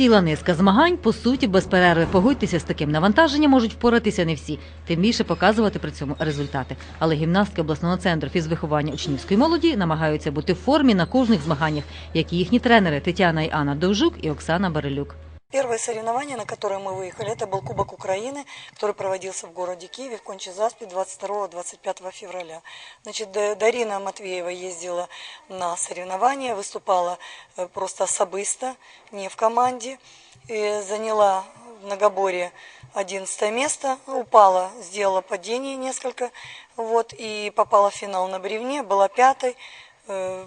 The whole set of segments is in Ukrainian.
Ціла низка змагань, по суті, без перерви. Погодьтеся з таким навантаженням можуть впоратися не всі, тим більше показувати при цьому результати. Але гімнастки обласного центру фізвиховання учнівської молоді намагаються бути в формі на кожних змаганнях, як і їхні тренери Тетяна і Анна Довжук і Оксана Барелюк. Первое соревнование, на которое мы выехали, это был Кубок Украины, который проводился в городе Киеве в Конче-Заспе 22-25 февраля. Значит, Да- Дарина Матвеева ездила на соревнования, выступала э, просто особисто, не в команде, и заняла в многоборье 11 место, упала, сделала падение несколько, вот, и попала в финал на бревне, была пятой,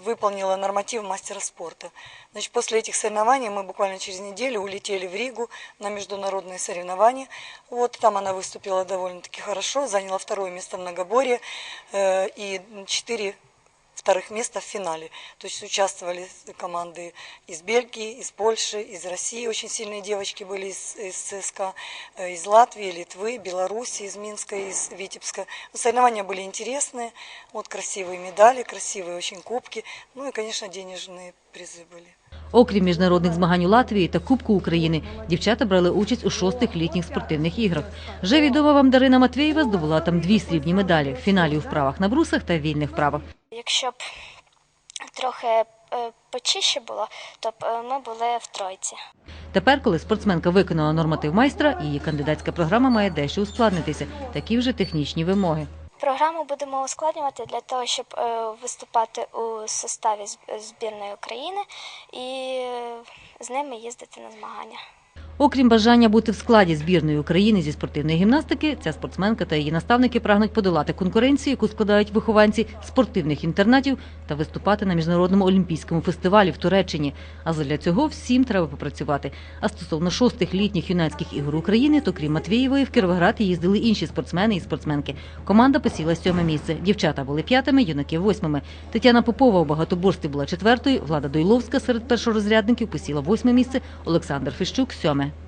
выполнила норматив мастера спорта. Значит, после этих соревнований мы буквально через неделю улетели в Ригу на международные соревнования. Вот там она выступила довольно-таки хорошо, заняла второе место в многоборье э, и четыре вторых места в финале. То есть участвовали команды из Бельгии, из Польши, из России. Очень сильные девочки были из, из ЦСКА, э, из Латвии, Литвы, Беларуси, из Минска, из Витебска. Соревнования были интересные. Вот красивые медали, красивые очень кубки. Ну и, конечно, денежные призы были. Окрім міжнародних змагань у Латвії та Кубку України, дівчата брали участь у шостих літніх спортивних іграх. Вже відома вам Дарина Матвєєва здобула там дві срібні медалі в фіналі у вправах на брусах та вільних вправах. Якщо б трохи е, почище було, то б е, ми були в тройці. Тепер, коли спортсменка виконала норматив майстра, її кандидатська програма має дещо ускладнитися. Такі вже технічні вимоги. Програму будемо ускладнювати для того, щоб е, виступати у составі збірної України і з ними їздити на змагання. Окрім бажання бути в складі збірної України зі спортивної гімнастики, ця спортсменка та її наставники прагнуть подолати конкуренцію, яку складають вихованці спортивних інтернатів та виступати на міжнародному олімпійському фестивалі в Туреччині. А задля цього всім треба попрацювати. А стосовно шостих літніх юнацьких ігор України, то крім Матвієвої, в Кіровоград їздили інші спортсмени і спортсменки. Команда посіла сьоме місце. Дівчата були п'ятими, юнаки восьмими. Тетяна Попова у багатоборстві була четвертою. Влада Дойловська серед першорозрядників посіла восьме місце. Олександр Фищук сьоме.